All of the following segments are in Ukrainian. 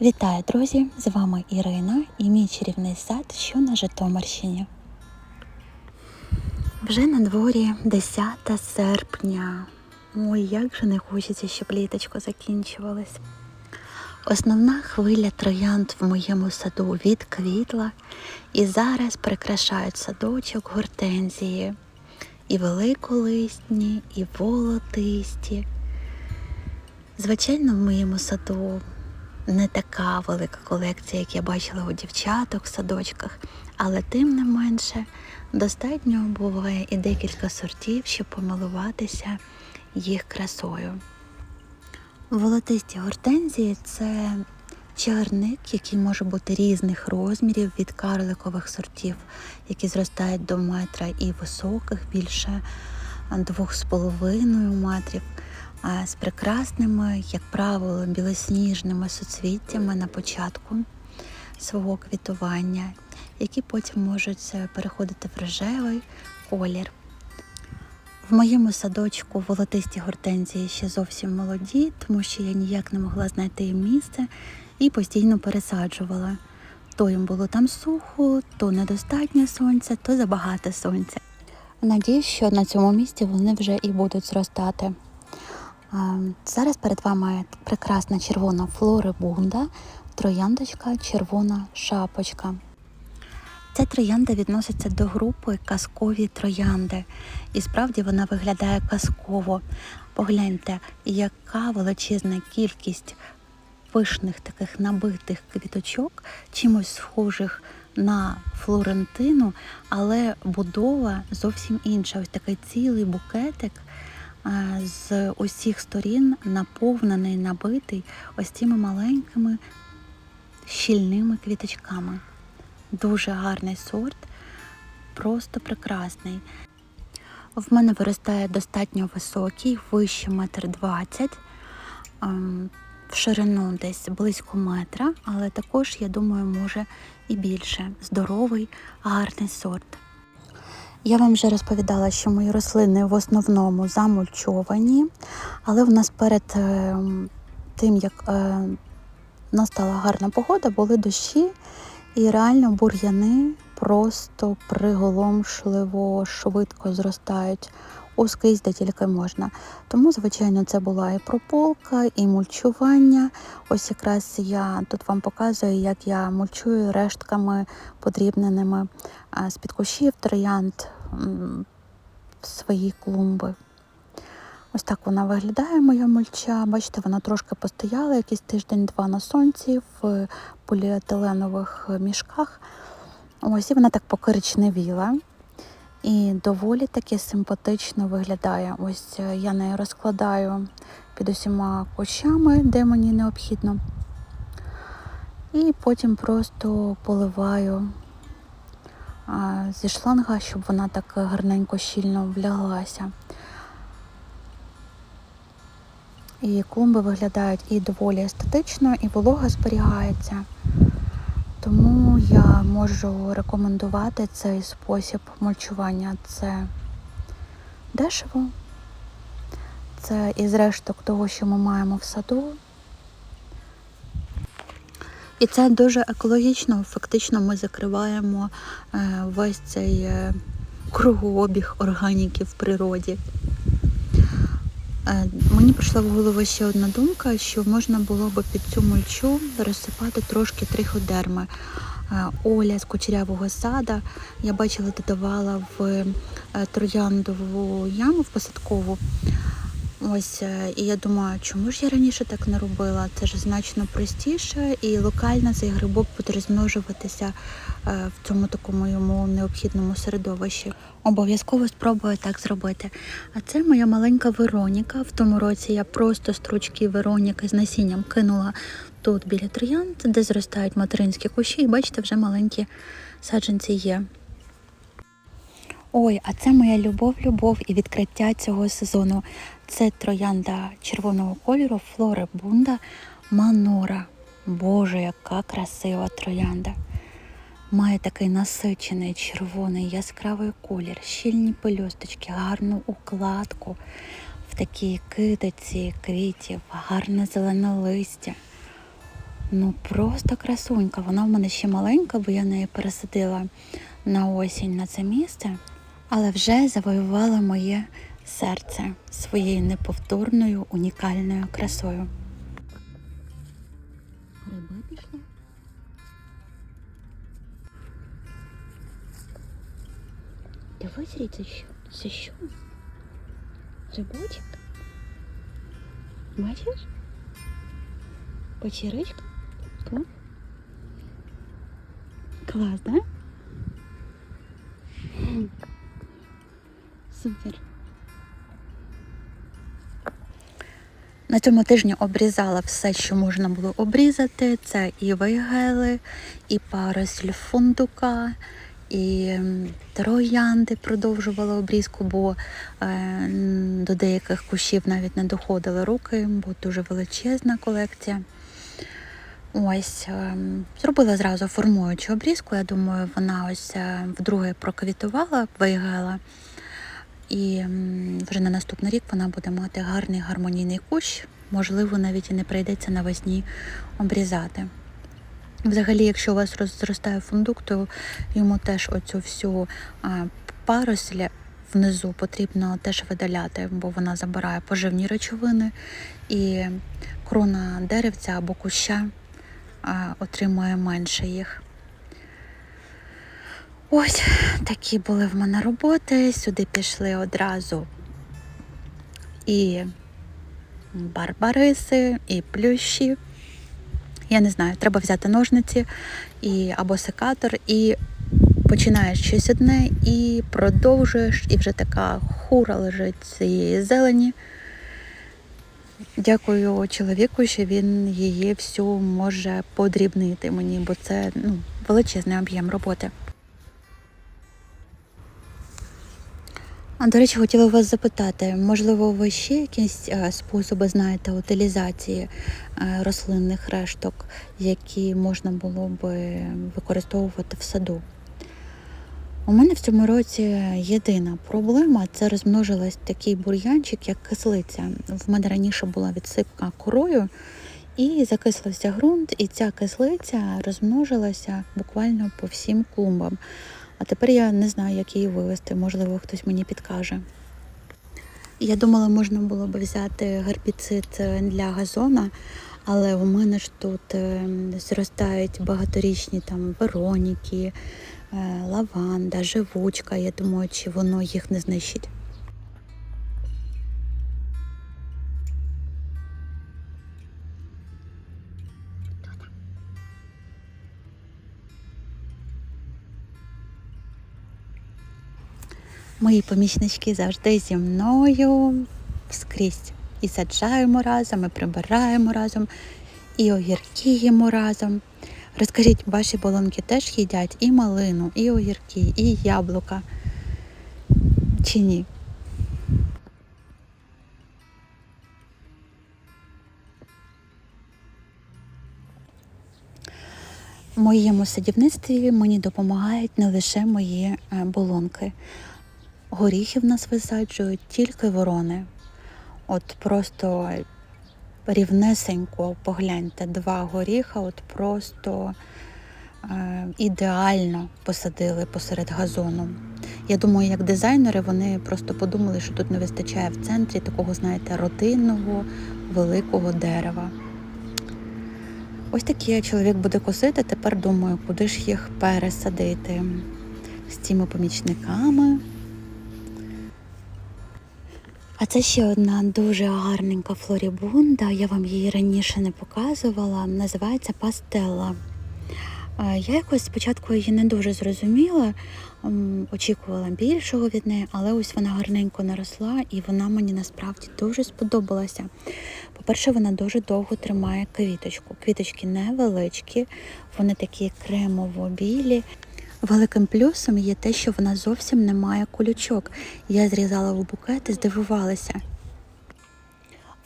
Вітаю, друзі! З вами Ірина і мій чарівний сад, що на Житомирщині. Вже на дворі 10 серпня. Ой, як же не хочеться, щоб літочко закінчувалось. Основна хвиля троянд в моєму саду відквітла, і зараз прикрашають садочок гортензії. І великолисні, і волотисті. Звичайно, в моєму саду не така велика колекція, як я бачила у дівчаток в садочках, але тим не менше достатньо буває і декілька сортів, щоб помилуватися їх красою. Волотисті гортензії це чагарник, який може бути різних розмірів від карликових сортів, які зростають до метра і високих, більше двох з половиною метрів, а з прекрасними, як правило, білосніжними суцвіттями на початку свого квітування, які потім можуть е, переходити в рожевий колір. В моєму садочку волотисті гортензії ще зовсім молоді, тому що я ніяк не могла знайти їм місце і постійно пересаджувала. То їм було там сухо, то недостатньо сонця, то забагато сонця. Надіюсь, що на цьому місці вони вже і будуть зростати. Зараз перед вами прекрасна червона флорибунда, трояндочка, червона шапочка. Ця троянда відноситься до групи казкові троянди, і справді вона виглядає казково. Погляньте, яка величезна кількість пишних таких набитих квіточок, чимось схожих на флорентину, але будова зовсім інша. Ось такий цілий букетик з усіх сторін наповнений, набитий ось цими маленькими щільними квіточками. Дуже гарний сорт, просто прекрасний. В мене виростає достатньо високий, вище метр двадцять, ем, в ширину десь близько метра, але також, я думаю, може і більше. Здоровий, гарний сорт. Я вам вже розповідала, що мої рослини в основному замульчовані, але в нас перед е, тим, як е, настала гарна погода, були дощі. І реально бур'яни просто приголомшливо швидко зростають ускрізь, де тільки можна. Тому, звичайно, це була і прополка, і мульчування. Ось якраз я тут вам показую, як я мульчую рештками подрібненими з-під кущів троянд свої клумби. Ось так вона виглядає, моя мульча. Бачите, вона трошки постояла якийсь тиждень-два на сонці в поліетиленових мішках. Ось і вона так покиричневіла. І доволі таки симпатично виглядає. Ось е, я нею розкладаю під усіма кущами, де мені необхідно. І потім просто поливаю зі шланга, щоб вона так гарненько щільно вляглася. І клумби виглядають і доволі естетично, і волога зберігається. Тому я можу рекомендувати цей спосіб мульчування. Це дешево, це із решток того, що ми маємо в саду. І це дуже екологічно, фактично ми закриваємо е, весь цей е, кругообіг органіки в природі. Е, мені прийшла в голову ще одна думка, що можна було би під цю мульчу розсипати трошки триходерми. Е, Оля з кучерявого сада. Я бачила, додавала в е, трояндову яму в посадкову. Ось, і я думаю, чому ж я раніше так не робила? Це ж значно простіше і локально цей грибок буде розмножуватися в цьому такому йому необхідному середовищі. Обов'язково спробую так зробити. А це моя маленька Вероніка. В тому році я просто стручки Вероніки з насінням кинула тут біля троянд, де зростають материнські кущі, і бачите, вже маленькі саджанці є. Ой, а це моя любов-любов і відкриття цього сезону. Це троянда червоного кольору, флорибунда Манора. Боже, яка красива троянда! Має такий насичений червоний яскравий колір, щільні пелюсточки, гарну укладку в такій китиці квітів, гарне зелене листя. Ну просто красунька. Вона в мене ще маленька, бо я неї пересадила на осінь на це місце, але вже завоювала моє серце своєю неповторною унікальною красою. Гриби пішли. Дивись, Ріта, що? Це що? Грибочок? Бачиш? Печеричка? Клас. Клас, да? Супер. На цьому тижні обрізала все, що можна було обрізати. Це і вейгели, і паросль фундука, і троянди продовжувала обрізку, бо е, до деяких кущів навіть не доходили руки, бо дуже величезна колекція. Ось, ем, зробила зразу формуючу обрізку. Я думаю, вона ось е, вдруге проквітувала, вигала. І вже на наступний рік вона буде мати гарний гармонійний кущ. Можливо, навіть і не прийдеться навесні обрізати. Взагалі, якщо у вас роз- зростає фундук, то йому теж оцю всю а, паросль внизу потрібно теж видаляти, бо вона забирає поживні речовини, і крона деревця або куща отримує менше їх. Ось такі були в мене роботи. Сюди пішли одразу і барбариси, і плющі. Я не знаю, треба взяти ножниці і, або секатор, і починаєш щось одне і продовжуєш, і вже така хура лежить цієї зелені. Дякую чоловіку, що він її всю може подрібнити мені, бо це ну, величезний об'єм роботи. А до речі, хотіла вас запитати, можливо, ви ще якісь способи знаєте утилізації рослинних решток, які можна було би використовувати в саду? У мене в цьому році єдина проблема це розмножилась такий бур'янчик, як кислиця. В мене раніше була відсипка корою, і закислився ґрунт, і ця кислиця розмножилася буквально по всім клумбам. А тепер я не знаю, як її вивести. Можливо, хтось мені підкаже. Я думала, можна було б взяти гербіцид е, для газона, але у мене ж тут е, зростають багаторічні там вероніки, е, лаванда, живучка. Я думаю, чи воно їх не знищить. Мої помічнички завжди зі мною скрізь. І саджаємо разом, і прибираємо разом, і огірки їмо разом. Розкажіть, ваші болонки теж їдять і малину, і огірки, і яблука. Чи ні? В моєму садівництві мені допомагають не лише мої е, болонки. Горіхи в нас висаджують тільки ворони. От просто рівнесенько погляньте, два горіха, от просто е, ідеально посадили посеред газону. Я думаю, як дизайнери вони просто подумали, що тут не вистачає в центрі такого, знаєте, родинного великого дерева. Ось такі чоловік буде косити. Тепер думаю, куди ж їх пересадити з цими помічниками. А це ще одна дуже гарненька флорібунда. Я вам її раніше не показувала. Називається пастелла. Е, Я якось спочатку її не дуже зрозуміла, очікувала більшого від неї, але ось вона гарненько наросла і вона мені насправді дуже сподобалася. По-перше, вона дуже довго тримає квіточку. Квіточки невеличкі, вони такі кремово-білі. Великим плюсом є те, що вона зовсім не має колючок. Я зрізала в букет і здивувалася.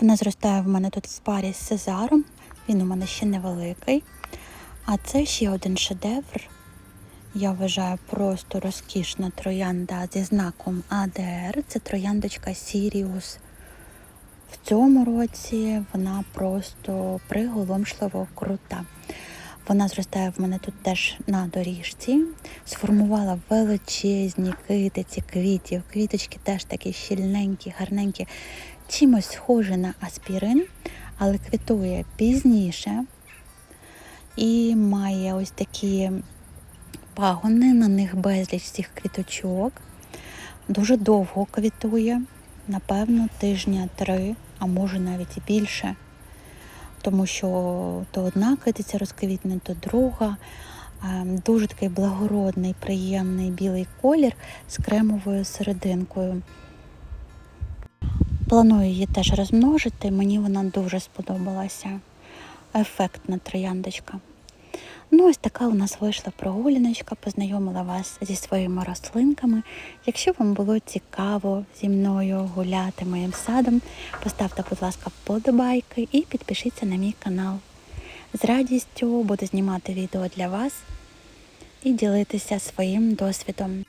Вона зростає в мене тут в парі з Сезаром. Він у мене ще невеликий. А це ще один шедевр. Я вважаю просто розкішна троянда зі знаком АДР. Це трояндочка Сіріус. В цьому році вона просто приголомшливо крута. Вона зростає в мене тут теж на доріжці, сформувала величезні китиці квітів. Квіточки теж такі щільненькі, гарненькі, чимось схожі на аспірин, але квітує пізніше і має ось такі пагони, на них безліч цих квіточок. Дуже довго квітує, напевно, тижня три, а може навіть і більше. Тому що то одна китиця розквітне, то друга. Дуже такий благородний, приємний білий колір з кремовою серединкою. Планую її теж розмножити. Мені вона дуже сподобалася. Ефектна трояндочка. Ну, ось така у нас вийшла прогуляночка, познайомила вас зі своїми рослинками. Якщо вам було цікаво зі мною гуляти моїм садом, поставте, будь ласка, вподобайки і підпишіться на мій канал. З радістю буду знімати відео для вас і ділитися своїм досвідом.